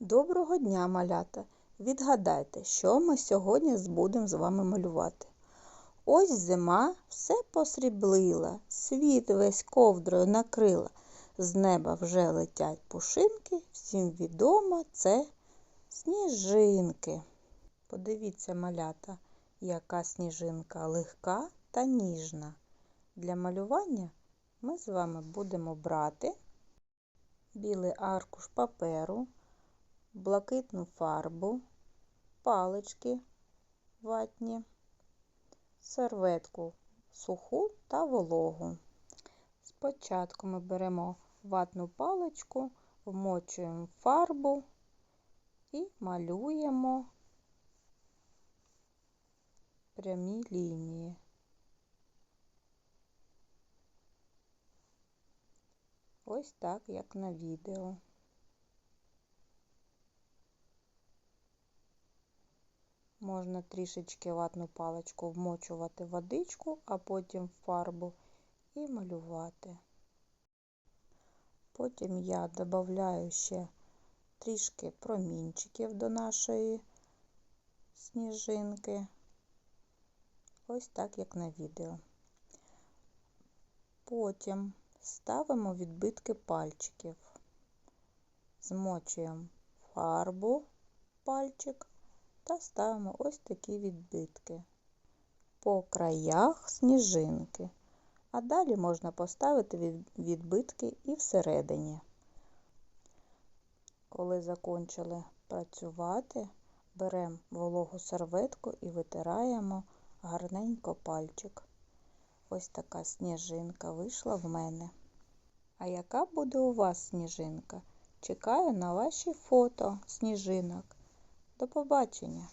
Доброго дня, малята! Відгадайте, що ми сьогодні будемо з вами малювати. Ось зима все посріблила, світ весь ковдрою накрила. З неба вже летять пушинки, всім відомо це сніжинки. Подивіться, малята, яка сніжинка легка та ніжна. Для малювання ми з вами будемо брати білий аркуш паперу, блакитну фарбу, палички ватні, серветку суху та вологу. Спочатку ми беремо ватну паличку, вмочуємо фарбу і малюємо прямі лінії. Ось так, як на відео. Можна трішечки ватну паличку вмочувати в водичку, а потім в фарбу і малювати. Потім я додаю ще трішки промінчиків до нашої сніжинки. Ось так, як на відео. Потім ставимо відбитки пальчиків, змочуємо фарбу пальчик та ставимо ось такі відбитки по краях сніжинки. А далі можна поставити відбитки і всередині. Коли закінчили працювати, беремо вологу серветку і витираємо гарненько пальчик. Ось така сніжинка вийшла в мене. А яка буде у вас сніжинка? Чекаю на ваші фото сніжинок. До побачення!